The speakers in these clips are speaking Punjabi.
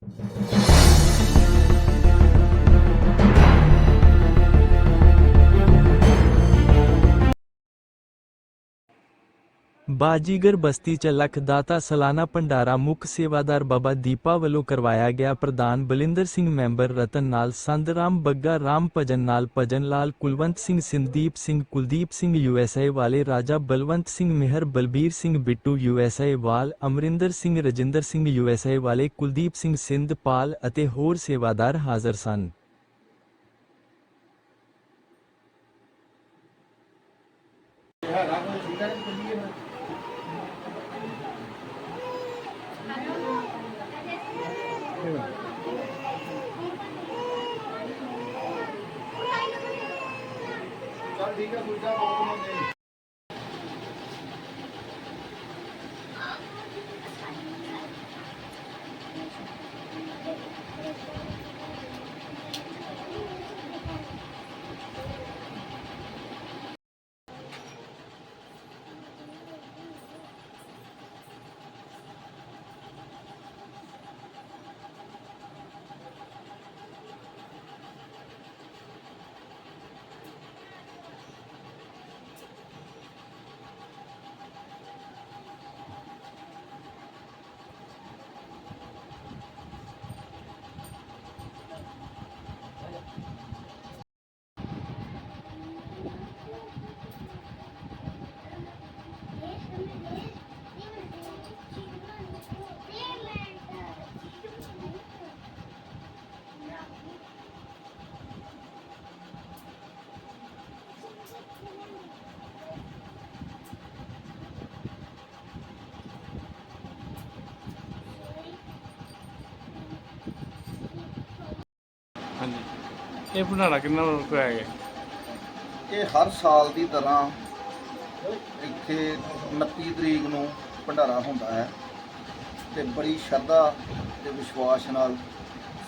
you ਬਾਜੀਗਰ ਬਸਤੀ ਚ ਲੱਖ ਦਾਤਾ ਸਾਲਾਨਾ ਭੰਡਾਰਾ ਮੁੱਖ ਸੇਵਾਦਾਰ ਬਾਬਾ ਦੀਪਾ ਵੱਲੋਂ ਕਰਵਾਇਆ ਗਿਆ ਪ੍ਰਧਾਨ ਬਲਿੰਦਰ ਸਿੰਘ ਮੈਂਬਰ ਰਤਨ ਨਾਲ ਸੰਤ ਰਾਮ ਬੱਗਾ, ਰਾਮ ਭਜਨ ਨਾਲ ਭਜਨ ਲਾਲ, ਕੁਲਵੰਤ ਸਿੰਘ ਸਿੰਦੀਪ ਸਿੰਘ, ਕੁਲਦੀਪ ਸਿੰਘ ਯੂਐਸਏ ਵਾਲੇ, ਰਾਜਾ ਬਲਵੰਤ ਸਿੰਘ ਮਿਹਰ, ਬਲਬੀਰ ਸਿੰਘ ਬਿੱਟੂ ਯੂਐਸਏ ਵਾਲ, ਅਮਰਿੰਦਰ ਸਿੰਘ ਰਜਿੰਦਰ ਸਿੰਘ ਯੂਐਸਏ ਵਾਲੇ, ਕੁਲਦੀਪ ਸਿੰਘ ਸਿੰਧ ਪਾਲ ਅਤੇ ਹੋਰ ਸੇਵਾਦਾਰ ਹਾਜ਼ਰ ਸਨ। ਚੱਲ ਠੀਕ ਹੈ चल ठीक है दूसरा ਇਹ ਭੰਡਾਰਾ ਕਿੰਨਾ ਰੁਪਇਆ ਗਿਆ ਇਹ ਹਰ ਸਾਲ ਦੀ ਤਰ੍ਹਾਂ ਇੱਥੇ 29 ਤਰੀਕ ਨੂੰ ਭੰਡਾਰਾ ਹੁੰਦਾ ਹੈ ਤੇ ਬੜੀ ਸ਼ਰਧਾ ਤੇ ਵਿਸ਼ਵਾਸ ਨਾਲ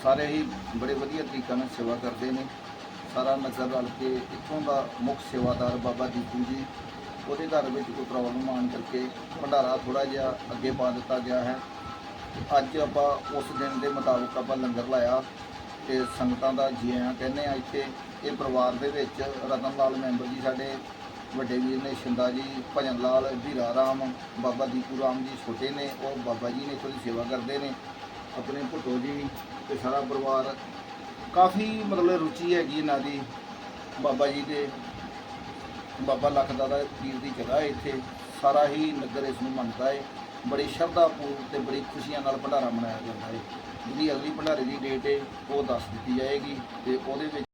ਸਾਰੇ ਹੀ ਬੜੇ ਵਧੀਆ ਤਰੀਕੇ ਨਾਲ ਸੇਵਾ ਕਰਦੇ ਨੇ। ਸਾਰਾ ਨਗਰ ਰਲ ਕੇ ਇੱਥੋਂ ਦਾ ਮੁੱਖ ਸੇਵਾਦਾਰ ਬਾਬਾ ਦੀਪੂ ਜੀ, ਉਹਦੇ ਘਰ ਵਿੱਚ ਕੋਈ ਪ੍ਰੋਬਲਮ ਆਉਣ ਕਰਕੇ ਭੰਡਾਰਾ ਥੋੜਾ ਜਿਹਾ ਅੱਗੇ ਪਾ ਦਿੱਤਾ ਗਿਆ ਹੈ। ਅੱਜ ਆਪਾਂ ਉਸ ਦਿਨ ਦੇ ਮੁਤਾਬਕ ਆਪਾਂ ਲੰਗਰ ਲਾਇਆ। ਤੇ ਸੰਗਤਾਂ ਦਾ ਜੀ ਆਇਆਂ ਕਹਿੰਦੇ ਆ ਇੱਥੇ, ਇਹ ਪਰਿਵਾਰ ਦੇ ਵਿੱਚ ਰਤਨ ਲਾਲ ਮੈਂਬਰ ਜੀ ਸਾਡੇ ਵੱਡੇ ਵੀਰ ਨੇ, ਸ਼ਿੰਦਾ ਜੀ, ਭਜਨ ਲਾਲ, ਵੀਰਾ ਰਾਮ, ਬਾਬਾ ਦੀਪੂ ਰਾਮ ਜੀ ਛੋਟੇ ਨੇ, ਉਹ ਬਾਬਾ ਜੀ ਨੇ ਕੋਈ ਸੇਵਾ ਕਰਦੇ ਨੇ, ਆਪਣੇ ਭੁੱਟੋ ਜੀ ਤੇ ਸਾਰਾ ਪਰਿਵਾਰ। ਕਾਫੀ ਮਤਲਬ ਰੁਚੀ ਹੈਗੀ ਇਹਨਾਂ ਦੀ, ਬਾਬਾ ਜੀ ਦੇ, ਬਾਬਾ ਲੱਖ ਦਾ ਪੀਰ ਦੀ ਜਗ੍ਹਾ ਹੈ ਇੱਥੇ, ਸਾਰਾ ਹੀ ਨਗਰ ਇਸ ਨੂੰ ਮੰਨਦਾ ਹੈ, ਬੜੀ ਸ਼ਰਧਾ ਪੂਰਵਕ ਤੇ ਬੜੀ ਖੁਸ਼ੀਆਂ ਨਾਲ ਭੰਡਾਰਾ ਮਨਾਇਆ ਜਾਂਦਾ ਹੈ। ਜਿਹਦੀ ਅਗਲੀ ਭੰਡਾਰੇ ਦੀ ਡੇਟ ਹੈ ਉਹ ਦੱਸ ਦਿੱਤੀ ਜਾਏਗੀ ਤੇ ਉਹਦੇ ਵਿੱਚ